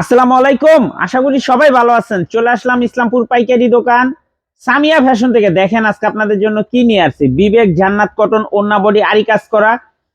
আসসালামু আলাইকুম। আশা করি সবাই ভালো আছেন। চলে আসলাম ইসলামপুর পাইকারি দোকান। সামিয়া ফ্যাশন থেকে দেখেন আজকে আপনাদের জন্য কি নিয়ে আসছি। বিবেক জান্নাত কটন ওন্না বডি আরি কাজ করা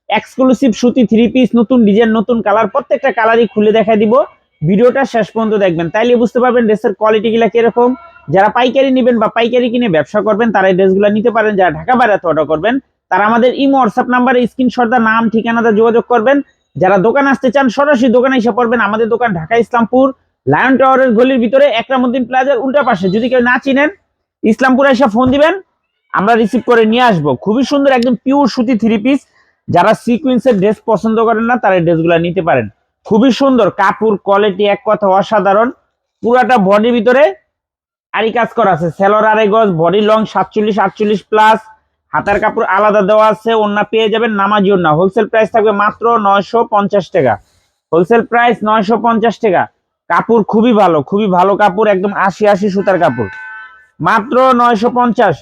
এক্সক্লুসিভ সুতি থ্রি পিস নতুন ডিজাইন নতুন কালার প্রত্যেকটা কালারই খুলে দেখা দিব। ভিডিওটা শেষ পর্যন্ত দেখবেন। তাইলে বুঝতে পারবেন ড্রেসের কোয়ালিটি গুলা কীরকম। যারা পাইকারি নেবেন বা পাইকারি কিনে ব্যবসা করবেন, তারা এই ড্রেসগুলো নিতে পারেন। যারা ঢাকা বাইরে অর্ডার করবেন, তারা আমাদের ইমো, হোয়াটসঅ্যাপ নাম্বারে স্ক্রিনশট দা নাম ঠিকানাটা যোগাযোগ করবেন। যারা দোকান আসতে চান, সরাসরি দোকানে এসে পড়বেন আমাদের দোকান ঢাকা ইসলামপুর, লায়ন টাওয়ারের গলির ভিতরে একরামুদ্দিন প্লাজার উল্টা পাশে। যদি কেউ না চিনেন, ইসলামপুরে এসে ফোন দিবেন, আমরা রিসিভ করে নিয়ে আসব। খুবই সুন্দর, একদম পিওর সুতি থ্রি পিস যারা সিকুয়েন্সের ড্রেস পছন্দ করেন না, তারা ড্রেসগুলো নিতে পারেন। খুবই সুন্দর, কাপড় কোয়ালিটি এক কথা অসাধারণ। পুরাটা বডির ভিতরে আরি কাজ করা আছে। সেলর আড়াই গজ বডি লং সাতচল্লিশ, আটচল্লিশ প্লাস হাতার কাপড় আলাদা দেওয়া আছে ওন্না পেয়ে যাবেন নামাজি ওন্না হোলসেল প্রাইস থাকবে মাত্র নয়শো পঞ্চাশ টাকা। হোলসেল প্রাইস নয়শো পঞ্চাশ টাকা। কাপড় খুবই ভালো খুবই ভালো কাপড়, একদম আশি আশি সুতার কাপড়। মাত্র নয়শো পঞ্চাশ।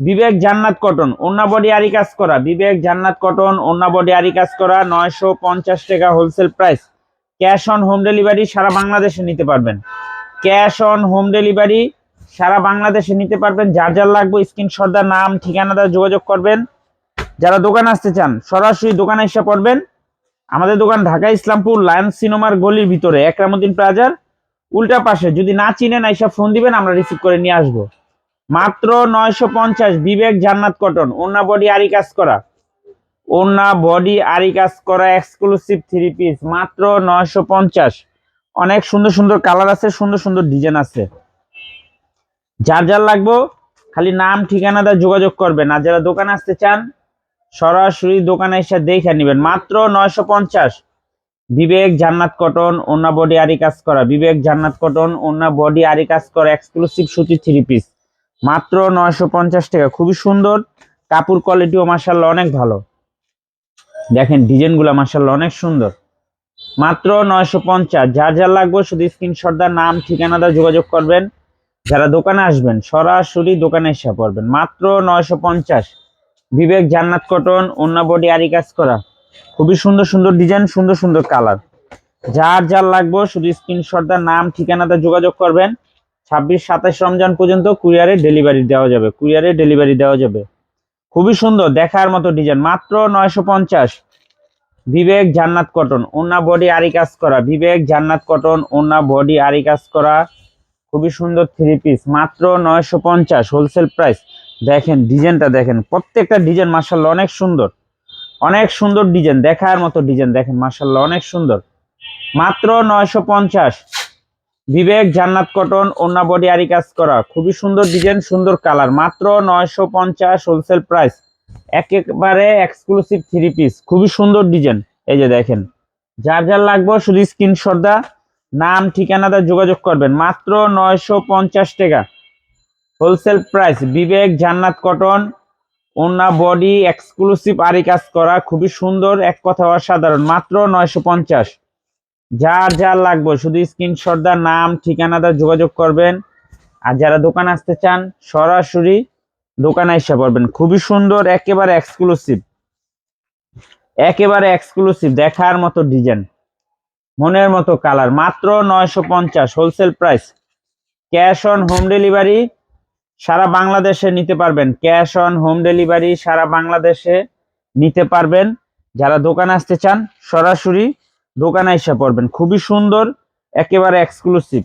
বিবেক জান্নাত কটন ওন্না বডি আরি কাজ করা। বিবেক জান্নাত কটন ওন্না বডি আরি কাজ করা, নয়শো পঞ্চাশ টাকা wholesale price cash on home delivery সারা বাংলাদেশে নিতে পারবেন। ক্যাশ অন হোম ডেলিভারি সারা বাংলাদেশে নিতে পারবেন, যার যার লাগবে স্ক্রিনশট দা নাম, ঠিকানা দা যোগাযোগ করবেন। যারা দোকান আসতে চান, সরাসরি দোকানে এসে পড়বেন। আমাদের দোকান ঢাকা ইসলামপুর লায়ন সিনেমার গলির ভিতরে, একরামুদ্দিন প্লাজার। উল্টা পাশে, যদি না চিনেন, এসে ফোন দিবেন, আমরা রিসিভ করে নিয়ে আসব। মাত্র নয়শো পঞ্চাশ, বিবেক জান্নাত কটন ওন্না বডি আরি কাজ করা। ওন্না বডি আরি কাজ করা এক্সক্লুসিভ থ্রি পিস মাত্র নয়শো পঞ্চাশ। অনেক সুন্দর সুন্দর কালার আছে, সুন্দর সুন্দর ডিজাইন আছে। যার যার লাগবো, খালি নাম, ঠিকানা দা যোগাযোগ করবেন। আর যারা দোকানে আসতে চান, সরাসরি দোকানে এসে দেখে নেবেন। মাত্র নয়শো পঞ্চাশ। বিবেক জান্নাত কটন ওন্না বডি আরি কাজ করা। বিবেক জান্নাত কটন ওন্না বডি আরি কাজ করা। এক্সক্লুসিভ সুতি থ্রি পিস মাত্র নয়শো পঞ্চাশ টাকা। খুবই সুন্দর। কাপড় কোয়ালিটিও মার্শাল্লাহ অনেক ভালো। দেখেন ডিজাইনগুলা মার্শাল্লাহ অনেক সুন্দর। মাত্র নয়শো পঞ্চাশ। যার যার লাগবে, শুধু স্ক্রিনশট দা নাম, ঠিকানা দা যোগাযোগ করবেন। যারা দোকানে আসবেন, সরাসরি দোকানে এসে পড়বেন। মাত্র নয়শো পঞ্চাশ। বিবেক, জান্নাত কটন অন্য বডি, আরি কাজ করা। খুবই সুন্দর সুন্দর ডিজাইন সুন্দর সুন্দর কালার যার যার লাগবে, শুধু স্ক্রিনশট দা নাম, ঠিকানাতে যোগাযোগ করবেন। ছাব্বিশ সাতাশ রমজান পর্যন্ত কুরিয়ারে ডেলিভারি দেওয়া যাবে। কুরিয়ারে ডেলিভারি দেওয়া যাবে। খুবই সুন্দর, দেখার মতো ডিজাইন মাত্র নয়শো পঞ্চাশ। বিবেক, জান্নাত কটন ওন্না বডি, আরি কাজ করা। বিবেক, জান্নাত কটন ওন্না বডি, আরি কাজ করা। খুবই সুন্দর থ্রি পিস মাত্র নয়শো পঞ্চাশ হোলসেল প্রাইস দেখেন ডিজাইনটা দেখেন, প্রত্যেকটা ডিজাইন মার্শাল্লাহ অনেক সুন্দর। অনেক সুন্দর ডিজাইন দেখার মতো ডিজাইন দেখেন মার্শাল্লাহ অনেক সুন্দর। মাত্র নয়শো পঞ্চাশ। বিবেক, জান্নাত কটন ওন্না বডি আরি কাজ করা। খুবই সুন্দর ডিজাইন সুন্দর কালার মাত্র নয়শো পঞ্চাশ হোলসেল প্রাইস একেবারে এক্সক্লুসিভ থ্রি পিস খুবই সুন্দর ডিজাইন এই যে দেখেন, যার যার লাগবে শুধু স্ক্রিনশট দা নাম ঠিকানাটা যোগাযোগ করবেন। মাত্র নয়শো পঞ্চাশ টাকা। হোলসেল প্রাইস, বিবেক জান্নাত কটন। ওন্না বডি এক্সক্লুসিভ আরি কাজ করা, খুবই সুন্দর, এক কথা অসাধারণ। মাত্র নয়শো পঞ্চাশ। যার যার লাগবে, শুধু স্ক্রিনশট দা নাম ঠিকানাটা যোগাযোগ করবেন। আর যারা দোকান আসতে চান, সরাসরি দোকানে এসে পড়বেন। খুবই সুন্দর, একেবারে এক্সক্লুসিভ। একেবারে এক্সক্লুসিভ, দেখার মতো ডিজাইন। মনের মতো কালার মাত্র নয়শো পঞ্চাশ wholesale price cash on home delivery সারা বাংলাদেশে নিতে পারবেন। ক্যাশ অন হোম ডেলিভারি সারা বাংলাদেশে নিতে পারবেন। যারা দোকানে আসতে চান, সরাসরি দোকানে এসে পড়বেন। খুবই সুন্দর, একেবারে এক্সক্লুসিভ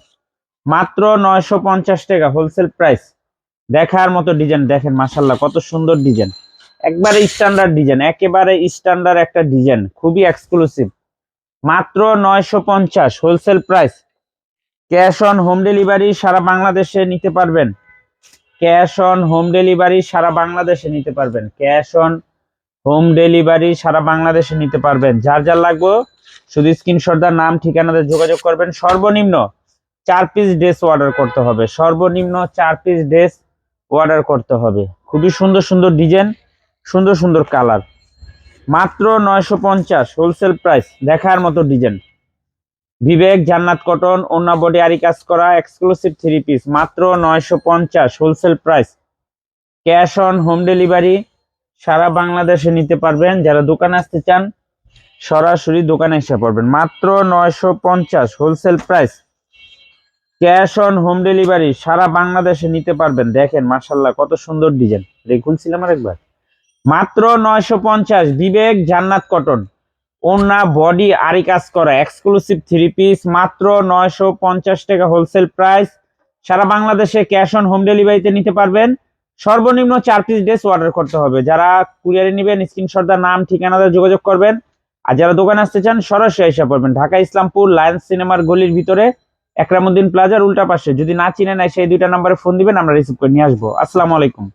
মাত্র নয়শো পঞ্চাশ টাকা হোলসেল প্রাইস দেখার মতো ডিজাইন দেখেন মাসাল্লাহ কত সুন্দর ডিজাইন একবারে স্ট্যান্ডার্ড ডিজাইন একেবারে স্ট্যান্ডার্ড একটা ডিজাইন খুবই এক্সক্লুসিভ মাত্র নয়শো পঞ্চাশ wholesale price cash on home delivery সারা বাংলাদেশে নিতে পারবেন। ক্যাশ অন হোম ডেলিভারি সারা বাংলাদেশে নিতে পারবেন। ক্যাশ অন হোম ডেলিভারি সারা বাংলাদেশে নিতে পারবেন। যার যার লাগবে, শুধু স্ক্রিনশট দার নাম, ঠিকানাতে যোগাযোগ করবেন। সর্বনিম্ন চার পিস ড্রেস অর্ডার করতে হবে। সর্বনিম্ন চার পিস ড্রেস অর্ডার করতে হবে। খুবই সুন্দর সুন্দর ডিজাইন সুন্দর সুন্দর কালার মাত্র নয়শো পঞ্চাশ হোলসেল প্রাইস দেখার মতো ডিজাইন বিবেক, জান্নাত কটন ওন্না বডি আরি কাজ করা এক্সক্লুসিভ থ্রি পিস মাত্র নয়শো পঞ্চাশ wholesale price cash on home delivery সারা বাংলাদেশে নিতে পারবেন। যারা দোকানে আসতে চান, সরাসরি দোকানে এসে পড়বেন। মাত্র নয়শো পঞ্চাশ wholesale price cash on home delivery সারা বাংলাদেশে নিতে পারবেন। দেখেন মার্শাল্লাহ কত সুন্দর ডিজাইন খুলছিলাম আরেকবার। মাত্র নয়শো পঞ্চাশ বিবেক জান্নাত কটন। ওনা বডি আরি কাজ করা এক্সক্লুসিভ থ্রি পিস মাত্র নয়শো পঞ্চাশ টাকা হোলসেল প্রাইস সারা বাংলাদেশে ক্যাশ অন হোম ডেলিভারিতে নিতে পারবেন। সর্বনিম্ন চার পিস ড্রেস অর্ডার করতে হবে। যারা কুরিয়ারে নেবেন স্ক্রিনশট দা নাম ঠিকানাতে যোগাযোগ করবেন। আর যারা দোকানে আসতে চান, সরাসরি এসে পড়বেন। ঢাকা, ইসলামপুর লায়ন্স সিনেমার গলির ভিতরে, একরামুদ্দিন প্লাজার উল্টা পাশে। যদি না চিনেন সেই দুইটা নাম্বারে ফোন দিবেন, আমরা রিসিভ করে নিয়ে আসব। আসসালামু আলাইকুম।